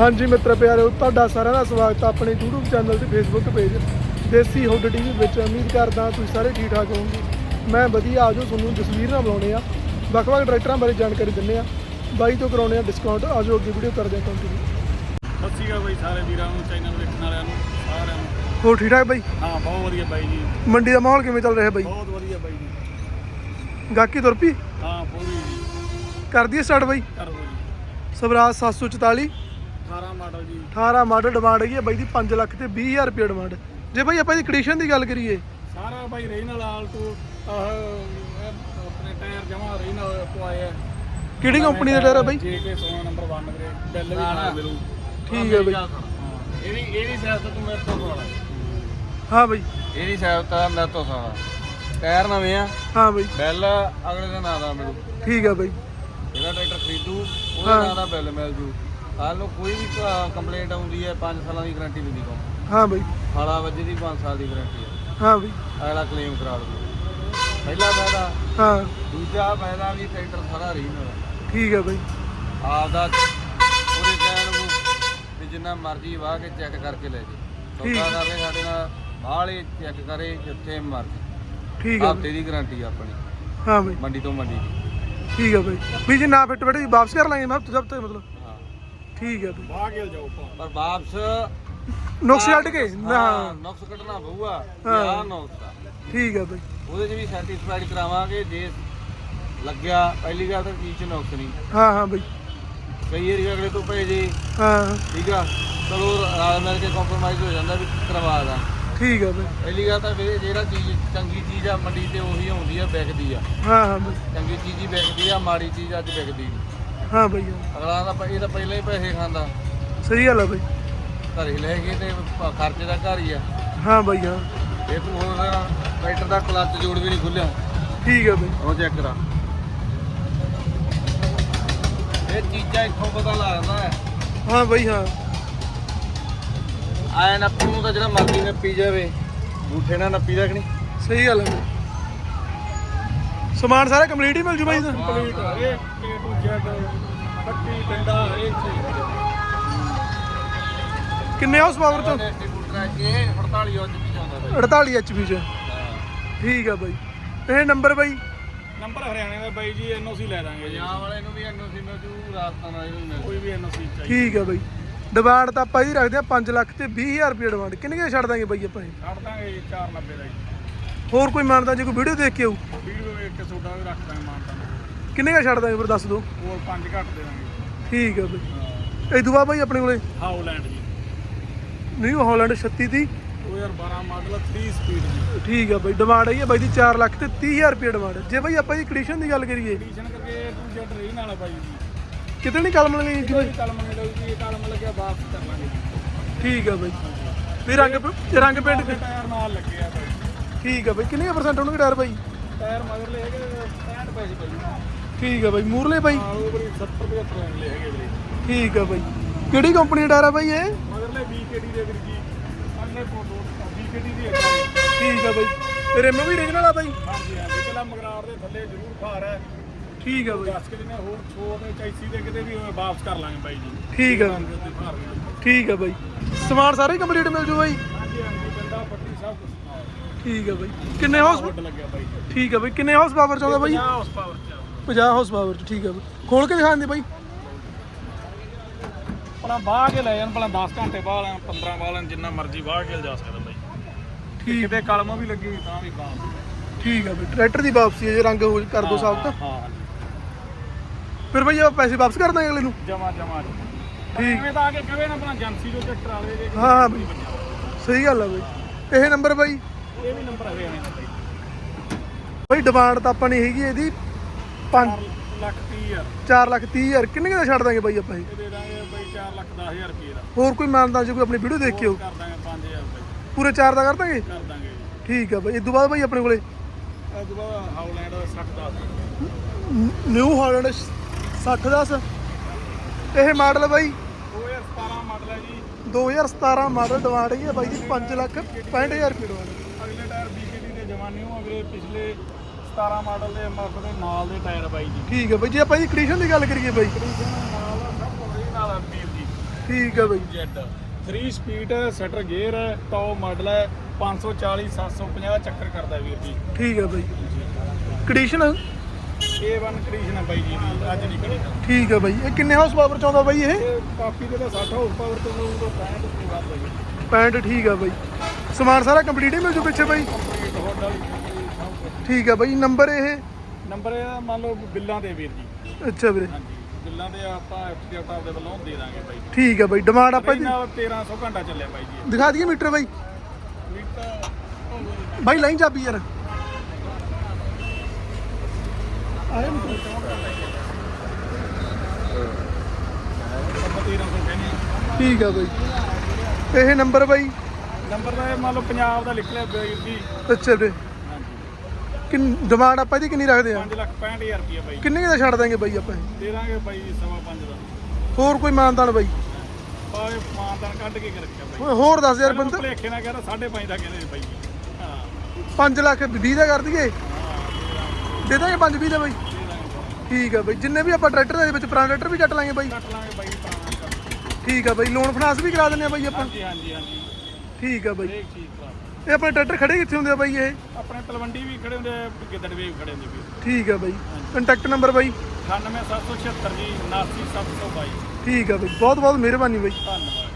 ਹਾਂਜੀ ਮਿੱਤਰ ਪਿਆਰਿਓ ਤੁਹਾਡਾ ਸਾਰਿਆਂ ਦਾ ਸਵਾਗਤ ਹੈ ਆਪਣੇ YouTube ਚੈਨਲ ਤੇ Facebook page Desi hood TV ਵਿੱਚ। ਉਮੀਦ ਕਰਦਾ ਤੁਸੀਂ ਸਾਰੇ ਠੀਕ ਠਾਕ ਹੋਵੋਗੇ। ਮੈਂ ਵਧੀਆ ਆਜੋ ਤੁਹਾਨੂੰ ਜਸਵੀਰ ਨਾਲ ਬੁਲਾਉਣੇ ਆ ਵੱਖ-ਵੱਖ ਟਰੈਕਟਰਾਂ ਬਾਰੇ ਜਾਣਕਾਰੀ ਦਿੰਨੇ ਆ ਬਾਈ ਤੋਂ ਕਰਾਉਣੇ ਆ ਡਿਸਕਾਊਂਟ ਆਜੋ ਅੱਗੇ ਵੀਡੀਓ ਕਰਦੇ ਆ ਕੰਟੀਨਿਊ ਸਤਿ ਸ਼੍ਰੀ ਅਕਾਲ ਬਾਈ ਸਾਰੇ ਵੀਰਾਂ ਨੂੰ ਚੈਨਲ ਵੇਖਣ ਵਾਲਿਆਂ ਨੂੰ ਸਾਰਿਆਂ ਨੂੰ। ਹੋਰ ਠੀਕ ਠਾਕ ਬਾਈ? ਹਾਂ ਬਹੁਤ ਵਧੀਆ ਬਾਈ ਜੀ। ਮੰਡੀ ਦਾ ਮਾਹੌਲ ਕਿਵੇਂ ਚੱਲ ਰਿਹਾ ਬਾਈ? ਬਹੁਤ ਵਧੀਆ ਬਾਈ ਜੀ। ਗਾਕੀ ਤੁਰ ਪਈ? ਹਾਂ ਪੂਰੀ ਕਰ ਦਈਏ ਸਟਾਰਟ ਬਾਈ। ਕਰੋ ਜੀ। ਸਵਰਾਜ 744 18 ਮਾਡਲ ਜੀ। 18 ਮਾਡਲ ਡਿਮਾਂਡ ਹੈਗੀ ਹੈ ਬਾਈ ਦੀ 5 ਲੱਖ ਤੇ 20000 ਰੁਪਏ ਡਿਮਾਂਡ ਜੇ ਬਾਈ ਆਪਾਂ ਇਹਦੀ ਕੰਡੀਸ਼ਨ ਦੀ ਗੱਲ ਕਰੀਏ। ਸਾਰਾ ਬਾਈ ਰੀਨਲ ਆਲ ਟੂ ਆਪਣੇ ਟਾਇਰ ਜਮਾ ਰੀਨਲ ਪਵਾਏ ਆ ਕਿਹੜੀ ਕੰਪਨੀ ਦਾ ਟਾਇਰ ਹੈ ਬਾਈ? ਜੇ ਕੇ 16 ਨੰਬਰ 1 ਵੀਰੇ ਬਿੱਲ ਵੀ ਨਾਲ ਮਿਲੂ। ਠੀਕ ਹੈ ਬਾਈ। ਇਹਦੀ ਇਹਦੀ ਸਾਈਜ਼ ਤੂੰ ਮੇਰੇ ਤੋਂ ਸਵਾਲਾ ਹਾਂ ਬਾਈ। ਇਹਦੀ ਸਾਈਜ਼ ਤਾਂ ਮੇਰੇ ਤੋਂ ਸਵਾਲਾ ਟਾਇਰ ਨਵੇਂ ਆ। ਹਾਂ ਬਾਈ। ਬਿੱਲ ਅਗਲੇ ਦਿਨ ਆਦਾ ਮਿਲੂ। ਠੀਕ ਹੈ ਬਾਈ। ਜਿਹੜਾ ਟਰੈਕਟਰ ਖਰੀਦੂ ਉਹਦੇ। ਨਾਂ ਦਾ ਬਿੱਲ ਮਿਲ ਜੂ। ਕੱਲ ਨੂੰ ਕੋਈ ਵੀ ਕੰਪਲੇਂਟ ਆਉਂਦੀ ਹੈ 5 ਸਾਲਾਂ ਦੀ ਗਾਰੰਟੀ ਦਿੰਦੀ ਕੋ ਹਾਂ ਬਾਈ। ਖਾਲਾ ਵੱਜੇ ਦੀ 5 ਸਾਲ ਦੀ ਗਾਰੰਟੀ ਹੈ। ਹਾਂ ਬਾਈ। ਅਗਲਾ ਕਲੇਮ ਕਰਾ ਲੂ ਪਹਿਲਾ ਫਾਇਦਾ। ਹਾਂ। ਦੂਜਾ ਫਾਇਦਾ ਵੀ ਟਰੈਕਟਰ ਸਾਰਾ ਰੀਨਲ ਠੀਕ ਹੈ ਬਾਈ। ਆਪਦਾ ਉਹਦੇ ਕਹਿਣ ਨੂੰ ਵੀ ਜਿੰਨਾ ਮਰਜ਼ੀ ਵਾਹ ਕੇ ਚੈੱਕ ਕਰਕੇ ਲੈ ਜੇ ਠੀਕ। ਸੌਦਾ ਕਰਦੇ ਸਾਡੇ ਨਾਲ ਬਾਹਲੇ ਚੈੱਕ ਕਰੇ ਜਿੱਥੇ ਮਰਜ਼ੀ। ਠੀਕ ਹੈ ਹਫ਼ਤੇ ਦੀ ਗਾਰੰਟੀ ਆਪਣੀ। ਹਾਂ ਬਾਈ। ਮੰਡੀ ਤੋਂ ਮੰਡੀ ਦੀ। ਠੀਕ ਹੈ ਬਾਈ। ਵੀ ਜੇ ਨਾ ਫਿੱਟ ਬੈਠੇ ਵਾਪਸ ਕਰ ਲਾਂਗੇ ਮੈਂ ਹਫ਼ਤੇ ਹਫ਼ਤੇ ਮਤਲਬ। ਠੀਕ ਹੈ ਬਾਈ। ਬਾਹ ਕੇ ਜਾਓ ਪਰ ਵਾਪਸ ਨੁਕਸ ਕੱਢ ਕੇ? ਨਾ। ਹਾਂ ਨੁਕਸ ਕੱਢਣਾ ਪਊਗਾ। ਹਾਂ। ਯਾ ਨੁਕਸ ਠੀਕ ਹੈ ਬਾਈ। ਉਹਦੇ 'ਚ ਵੀ ਸੈਟੀਸਫਾਈਡ ਕਰਾਵਾਂਗੇ ਜੇ ਲੱਗਿਆ। ਪਹਿਲੀ ਗੱਲ ਤਾਂ ਚੀਜ਼ 'ਚ ਨੁਕਸ ਨਹੀਂ। ਹਾਂ ਹਾਂ ਬਾਈ। ਕਈ ਏਰੀਆ ਅਗਲੇ ਤੋਂ ਭੇਜੇ। ਹਾਂ। ਠੀਕ ਆ? ਚਲੋ ਰਲ ਮਿਲ ਕੇ ਕੰਪਰੋਮਾਈਜ਼ ਹੋ ਜਾਂਦਾ ਵੀ ਕਰਵਾ ਦਾਂ। ਠੀਕ ਹੈ ਬਾਈ। ਪਹਿਲੀ ਗੱਲ ਤਾਂ ਵੀਰੇ ਜਿਹੜਾ ਚੀਜ਼ ਚੰਗੀ ਚੀਜ਼ ਆ ਮੰਡੀ ਤੇ ਉਹੀ ਆਉਂਦੀ ਆ ਵਿਕਦੀ ਆ। ਹਾਂ ਹਾਂ ਬਾਈ। ਚੰਗੀ ਚੀਜ਼ ਹੀ ਵਿਕਦੀ ਆ ਮਾੜੀ ਚੀਜ਼ ਅੱਜ ਵਿਕਦੀ ਨਹੀਂ ਹਾਂ ਬਾਈ ਹਾਂ। ਅਗਲਾ ਤਾਂ ਪ- ਇਹ ਤਾਂ ਪਹਿਲਾਂ ਹੀ ਪੈਸੇ ਖਾਂਦਾ। ਸਹੀ ਗੱਲ ਹੈ ਬਾਈ। ਘਰੇ ਲੈ ਕੇ ਤੇ ਪ- ਖਰਚੇ ਦਾ ਘਰ ਹੀ ਆ। ਹਾਂ ਬਾਈ ਹਾਂ। ਇਹ ਤੂੰ ਹੋਰ ਟਰੈਕਟਰ ਦਾ ਕਲੱਚ ਜੋੜ ਵੀ ਨਹੀਂ ਖੁੱਲਿਆ ਠੀਕ ਹੈ ਬਾਈ। ਉਹ ਚੈੱਕ ਕਰਾ। ਇਹ ਚੀਜ਼ਾਂ ਇੱਥੋਂ ਪਤਾ ਲੱਗਦਾ ਹੈ। ਹਾਂ ਬਾਈ ਹਾਂ। ਆਇਆ ਨੱਪੀ ਨੂੰ ਤਾਂ ਜਿਹੜਾ ਮਰਜ਼ੀ ਨੱਪੀ ਜਾਵੇ ਬੂਠੇ ਨਾਲ ਨੱਪੀ ਦਾ ਕਿ ਨਹੀਂ? ਸਹੀ ਗੱਲ ਹੈ ਬਾਈ। ਸਮਾਨ ਸਾਰਾ ਕੰਪਲੀਟ ਹੀ ਮਿਲ ਜੂ ਬਾਈ ਦਾ ਕੰਪਲੀਟ ਇਹ ਪੱਟੀ ਡੰਡਾ ਹਰੇਕ ਚੀਜ਼ ਕਿੰਨੇ ਹਾਊਸ ਪਾਵਰ ਤੋਂ ਡਿਸਟ੍ਰੀਬਿਊਟਰ ਹੈ ਇਹ 48 ਉਹ ਚ ਆਉਂਦਾ ਬਾਈ 48 ਐਚਪੀ ਚ। ਠੀਕ ਹੈ ਬਾਈ। ਇਹ ਨੰਬਰ ਬਾਈ? ਨੰਬਰ ਹਰਿਆਣੇ ਦਾ ਬਾਈ ਜੀ ਐਨਓਸੀ ਲੈ ਦਾਂਗੇ ਜੀ। ਪੰਜਾਬ ਵਾਲੇ ਨੂੰ ਵੀ ਐਨਓਸੀ ਮਿਲ ਜੂ ਰਾਜਸਥਾਨ ਵਾਲੇ ਨੂੰ ਮਿਲ ਕੋਈ ਵੀ ਐਨਓਸੀ ਚਾਹੀਦੀ। ਠੀਕ ਹੈ ਬਾਈ। ਡਿਮਾਂਡ ਤਾਂ ਆਪਾਂ ਇਹਦੀ ਰੱਖਦੇ ਆ 5 ਲੱਖ ਤੇ 20000 ਰੁਪਏ ਡਿਮਾਂਡ। ਕਿੰਨੇ ਕੁ ਛੱਡ ਦਾਂਗੇ ਬਾਈ ਆਪਾਂ ਇਹ? ਛੱਡ ਦਾਂਗੇ ਜੀ 490 ਦਾ ਜੀ। ਹੋਰ ਕੋਈ ਮੰਨਦਾ ਜੇ ਕੋਈ ਵੀਡੀਓ ਦੇਖ ਕੇ ਆਊ? ਵੀਡੀਓ ਵੇਖ ਕੇ ਸੋਡਾ ਵੀ ਰੱਖ ਦਾਂਗੇ ਮਾਨਤਾ ਕਿੰਨੇ ਕੁ ਛੱਡ ਦਾਂਗੇ ਫਿਰ ਦੱਸ ਦਿਓ ਹੋਰ 5 ਘੱਟ ਦੇ ਦਾਂਗੇ। ਠੀਕ ਹੈ। ਬਾਈ ਇਹ ਦੁਆ ਬਾਈ ਆਪਣੇ ਕੋਲੇ? ਹਾਊਲੈਂਡ ਜੀ। ਨਿਊ ਹਾਲੈਂਡ 36 ਦੀ 2012 ਮਾਡਲ 3 ਸਪੀਡ ਜੀ। ਠੀਕ ਹੈ ਬਾਈ ਡਿਮਾਂਡ ਹੈ ਬਾਈ ਦੀ 4 ਲੱਖ ਤੇ 30000 ਰੁਪਏ ਡਿਮਾਂਡ ਜੇ ਬਾਈ ਆਪਾਂ ਇਹਦੀ ਕੰਡੀਸ਼ਨ ਦੀ ਗੱਲ ਕਰੀਏ। ਕੰਡੀਸ਼ਨ ਕਰਕੇ ਤੂੰ ਜੱਟ ਰਹੀ ਨਾਲ ਬਾਈ ਜੀ। ਕਿਤੇ ਨਹੀਂ ਕਲਮ ਲਣੀ ਜੀ ਬਾਈ? ਕੋਈ ਕਲਮ ਨਹੀਂ ਲੱਗਦੀ ਇਹ ਕਲਮ ਲੱਗਿਆ ਵਾਪਸ ਕਰ ਲਾਂਗੇ ਠੀਕ ਹੈ ਬਾਈ। ਵੀ ਰੰਗ ਪ- ਰੰਗ ਪੇਂਟ ਤੇ ਟਾਇਰ ਨਾਲ ਲੱਗੇ ਆ ਬਾਈ ਠੀਕ ਹੈ ਬਾਈ ਕਿੰਨੇ ਪਰਸੈਂਟ ਹੋਣਗੇ ਟਾਇਰ ਬਾਈ? ਟਾਇਰ ਮਗਰਲੇ ਹੈਗੇ 65 ਪੈਸੇ ਬਾਈ ਠੀਕ ਹੈ ਬਾਈ ਮੂਰਲੇ ਬਾਈ? ਨਾਲ ਉਹ ਬਰੀ 70 75 ਲੈ ਹੈਗੇ ਵੀਰੇ। ਠੀਕ ਹੈ ਬਾਈ। ਕਿਹੜੀ ਕੰਪਨੀ ਦਾ ਟਾਇਰ ਆ ਬਾਈ ਇਹ? ਮਗਰਲੇ BKD ਦੇ ਵੀਰ ਜੀ। ਅੰਨੇ ਫੋਟੋ BKD ਦੀ ਹੈ। ਠੀਕ ਹੈ ਬਾਈ। ਰਿਮ ਵੀ ਰੀਜਨਲ ਆ ਬਾਈ? ਹਾਂਜੀ ਹਾਂਜੀ ਪਹਿਲਾਂ ਮਗਰਾਰ ਦੇ ਥੱਲੇ ਜ਼ਰੂਰ ਭਾਰ ਹੈ ਠੀਕ ਹੈ ਬਾਈ। ਦੱਸ ਕੇ ਜਿੰਨੇ ਹੋਰ ਛੋ ਤੇ ਚੈਸੀ ਦੇ ਕਿਤੇ ਵੀ ਹੋਵੇ ਵਾਪਸ ਕਰ ਲਾਂਗੇ ਬਾਈ ਜੀ। ਠੀਕ ਦੇ ਭਾਰ ਵੀ। ਠੀਕ ਹੈ ਬਾਈ। ਸਮਾਨ ਸਾਰੇ ਕੰਪਲੀਟ ਮਿਲ ਜੂ ਬਾਈ? ਹਾਂਜੀ ਹਾਂਜੀ ਬੰਦਾ ਪੱਟੀ ਸਭ ਕੁਝ ਠੀਕ ਹੈ ਬਾਈ। ਕਿੰਨੇ ਹਾਊਸ ਵੱਡ ਲੱਗਿਆ ਬਾਈ ਠੀਕ ਹੈ ਬਾਈ ਕਿੰਨੇ ਹਾਊਸ ਪਾਵਰ ਚਾਹੁੰਦਾ ਬਾਈ? 50 ਹਾਊਸ ਪਾਵਰ 50 ਹਾਊਸ ਪਾਵਰ ਚ ਠੀਕ ਹੈ ਬਾਈ ਖੋਲ ਕੇ ਦਿਖਾਉਂਦੇ ਬਾਈ। ਆਪਣਾ ਬਾਹ ਕੇ ਲੈ ਜਾਣ ਭਲਾ 10 ਘੰਟੇ ਬਾਹ ਲੈਣ 15 ਬਾਹ ਲੈਣ ਜਿੰਨਾ ਮਰਜ਼ੀ ਬਾਹ ਕੇ ਜਾ ਸਕਦਾ ਬਾਈ। ਠੀਕ। ਕਿਤੇ ਕਲਮ ਵੀ ਲੱਗੀ ਹੋਈ ਤਾਂ ਵੀ ਬਾਹ ਠੀਕ ਹੈ ਬਾਈ ਟਰੈਕਟਰ ਦੀ ਵਾਪਸੀ ਹੈ ਜੇ ਰੰਗ ਹੋ ਕਰ ਦੋ ਸਾਫ਼ ਤਾਂ। ਹਾਂ। ਫਿਰ ਬਾਈ ਆਪਾਂ ਪੈਸੇ ਵਾਪਸ ਕਰ ਦਾਂਗੇ ਅਗਲੇ ਨੂੰ। ਜਮਾ ਜਮਾ। ਠੀਕ। ਠੀਕ ਤਾਂ ਆ ਕੇ ਨਾ ਆਪਣਾ ਏਜੰਸੀ ਜੋ ਟਰੈਕਟਰ ਆਵੇ ਜੇ। ਹਾਂ ਹਾਂ ਬਾਈ। ਸਹੀ ਗੱਲ ਆ ਬਾਈ। ਇਹ ਨੰਬਰ ਬਾਈ। ਇਹ ਵੀ ਨੰਬਰ ਹਰਿਆਣੇ ਦਾ ਬਾਈ। ਡਿਮਾਂਡ ਤਾਂ ਆਪਾਂ ਨੇ ਹੈਗੀ ਇਹਦੀ। 5 ਲੱਖ 30 ਹਜ਼ਾਰ। 4 ਲੱਖ 30 ਹਜ਼ਾਰ। ਕਿੰਨੇ ਕੁ ਦਾ ਛੱਡ ਦਾਂਗੇ ਬਾਈ ਆਪਾਂ ਇਹ? ਇਹ ਦੇ ਦਾਂਗੇ ਬਾਈ 4 ਲੱਖ 10 ਹਜ਼ਾਰ ਰੁਪਏ ਦਾ। ਹੋਰ ਕੋਈ ਮਾਨਤਾ ਜੇ ਕੋਈ ਆਪਣੀ ਵੀਡੀਓ ਦੇਖ ਕੇ ਆਊ ਕਰ ਦਾਂਗੇ 5000 ਰੁਪਏ। ਪੂਰੇ 4 ਦਾ ਕਰ ਦਾਂਗੇ? ਕਰ ਦਾਂਗੇ ਠੀਕ ਆ ਬਾਈ। ਇਸ ਤੋਂ ਬਾਅਦ ਬਾਈ ਆਪਣੇ ਕੋਲੇ? ਇਹ ਤੋਂ ਬਾਅਦ ਹਾਊਲੈਂਡ 60 ਦਾ ਨਿਊ ਹਾਲੈਂਡ 60 10 ਇਹ ਮਾਡਲ ਬਾਈ। 2017 ਮਾਡਲ ਹੈ ਜੀ। 2017 ਮਾਡਲ ਡਿਮਾਂਡ ਆ ਬਾਈ ਦੀ 5 ਲੱਖ 65000 ਰੁਪਏ ਡਿਮਾਂਡ ਅਗਲੇ ਟਾਇਰ BKD ਦੇ ਜਮਾਨੇ ਹੋ ਅਗਲੇ ਪਿਛਲੇ 17 ਮਾਡਲ ਦੇ ਮਰਦ ਦੇ ਨਾਲ ਦੇ ਟਾਇਰ ਬਾਈ ਜੀ। ਠੀਕ ਆ ਬਾਈ ਜੇ ਆਪਾਂ ਇਹਦੀ ਕੰਡੀਸ਼ਨ ਦੀ ਗੱਲ ਕਰੀਏ ਬਾਈ। ਨਾਲ ਸਭ ਆ ਵੀਰ ਜੀ। ਠੀਕ ਆ ਬਾਈ। ਜੈਡ 3 ਸਪੀਡ ਸਟਰ ਗੇਅਰ ਹੈ ਟੌਪ ਮਾਡਲ ਹੈ 540 750 ਚੱਕਰ ਕਰਦਾ ਵੀਰ ਜੀ। ਠੀਕ ਆ ਬਾਈ। ਕੰਡੀਸ਼ਨ A1 ਕੰਡੀਸ਼ਨ ਹੈ ਬਾਈ ਜੀ ਦੀ ਅੱਜ ਨਹੀਂ ਕੰਡੀਸ਼ਨ ਠੀਕ ਆ ਬਾਈ। ਇਹ ਕਿੰਨੇ ਹਾਊਸ ਪਾਵਰ ਚ ਆਉਂਦਾ ਬਾਈ ਇਹ? ਇਹ ਕਾਪੀ ਦੇ ਤਾਂ 60 ਹਾਊਸ ਪਾਵਰ ਤੋਂ ਉਹ 65 ਤੋਂ ਵੱਧ ਹੈ ਜੀ। 65 ਠੀਕ ਆ ਬਾਈ। ਸਮਾਨ ਸਾਰਾ ਕੰਪਲੀਟ ਹੀ ਮਿਲ ਜੂ ਪਿੱਛੇ ਬਾਈ? ਕੰਪਲੀਟ ਹੋਟਲ ਸਭ ਕੁਛ। ਠੀਕ ਆ ਬਾਈ ਨੰਬਰ ਇਹ? ਨੰਬਰ ਇਹ ਮੰਨ ਲਓ ਬਿੱਲਾਂ ਦੇ ਵੀਰ ਜੀ। ਅੱਛਾ ਵੀਰੇ। ਹਾਂਜੀ ਬਿੱਲਾਂ ਦੇ ਆਪਾਂ ਐਫਟੀ ਆਪ ਦੇ ਵੱਲੋਂ ਦੇ ਦਾਂਗੇ ਬਾਈ ਠੀਕ ਆ ਬਾਈ ਡਿਮਾਂਡ ਆਪਾਂ ਜੀ ਇਹਨਾਂ 1300 ਘੰਟਾ ਚੱਲਿਆ ਬਾਈ ਜੀ। ਦਿਖਾ ਦਈਏ ਮੀਟਰ ਬਾਈ। ਮੀਟਰ ਬਾਈ ਲਾਈਨ ਚਾਬੀ ਯਾਰ। ਆਇਆ ਮੀਟਰ ਆਪਾਂ 1300 ਕਹਿੰਦੇ ਹਾਂ। ਠੀਕ ਆ ਬਾਈ। ਇਹ ਨੰਬਰ ਬਾਈ? ਨੰਬਰ ਦਾ ਮੰਨ ਲਓ ਪੰਜਾਬ ਦਾ ਲਿਖ ਲਿਆ ਵੀਰ ਜੀ। ਅੱਛਾ ਵੀਰੇ। ਕਿੰਨ ਡਿਮਾਂਡ ਆਪਾਂ ਇਹਦੀ ਕਿੰਨੀ ਰੱਖਦੇ ਆ? 5 ਲੱਖ 65000 ਰੁਪਏ ਬਾਈ। ਕਿੰਨੇ ਕੁ ਦਾ ਛੱਡ ਦਾਂਗੇ ਬਾਈ ਆਪਾਂ ਇਹ? ਦੇ ਦਾਂਗੇ ਬਾਈ ਸਵਾ ਪੰਜ ਦਾ। ਹੋਰ ਕੋਈ ਮਾਨਦਾਨ ਬਾਈ? ਬਾਏ ਮਾਨਦਾਨ ਕੱਢ ਕੇ ਰੱਖਿਆ ਬਾਈ। ਓਏ ਹੋਰ ਦੱਸ ਯਾਰ ਬੰਦਾ। ਭਲੇਖੇ ਨਾਲ ਕਹਿੰਦਾ 5.5 ਦਾ ਕਹਿੰਦੇ ਨੇ ਬਾਈ। ਹਾਂ। 5 ਲੱਖ 20 ਦਾ ਕਰ ਦਈਏ? ਦੇ ਦਾਂਗੇ 5 20 ਦਾ ਬਾਈ। ਦੇ ਦਾਂਗੇ। ਠੀਕ ਆ ਬਾਈ ਜਿੰਨੇ ਵੀ ਆਪਾਂ ਟਰੈਕਟਰ ਦੇ ਵਿੱਚ ਪੁਰਾਣਾ ਟਰੈਕਟਰ ਵੀ ਕੱਟ ਲਾਂਗੇ ਬਾਈ। ਕੱਟ ਲਾਂਗੇ ਬਾਈ ਕਰ ਠੀਕ ਆ ਬਾਈ ਲੋਨ ਫਾਈਨਾਂਸ ਵੀ ਕਰਾ ਦਿੰਦੇ ਆ ਬਾਈ ਆਪਾਂ। ਹਾਂਜੀ ਹਾਂਜੀ ਹਾਂਜੀ। ਠੀਕ ਆ ਬਾਈ। ਹਰੇਕ ਚੀਜ਼ ਕਰਾ ਇਹ ਆਪਣੇ ਟਰੈਕਟਰ ਖੜੇ ਕਿੱਥੇ ਹੁੰਦੇ ਆ ਬਾਈ ਇਹ? ਆਪਣੇ ਤਲਵੰਡੀ ਵੀ ਖੜੇ ਹੁੰਦੇ ਆ, ਗਿੱਦੜਵੇ ਵੀ ਖੜੇ ਹੁੰਦੇ ਵੀਰ। ਠੀਕ ਆ ਬਾਈ। ਕੰਟੈਕਟ ਨੰਬਰ ਬਾਈ? 98776 ਜੀ 79722 ਠੀਕ ਆ ਬਾਈ। ਬਹੁਤ ਬਹੁਤ ਮਿਹਰਬਾਨੀ ਬਾਈ। ਧੰਨਵਾਦ।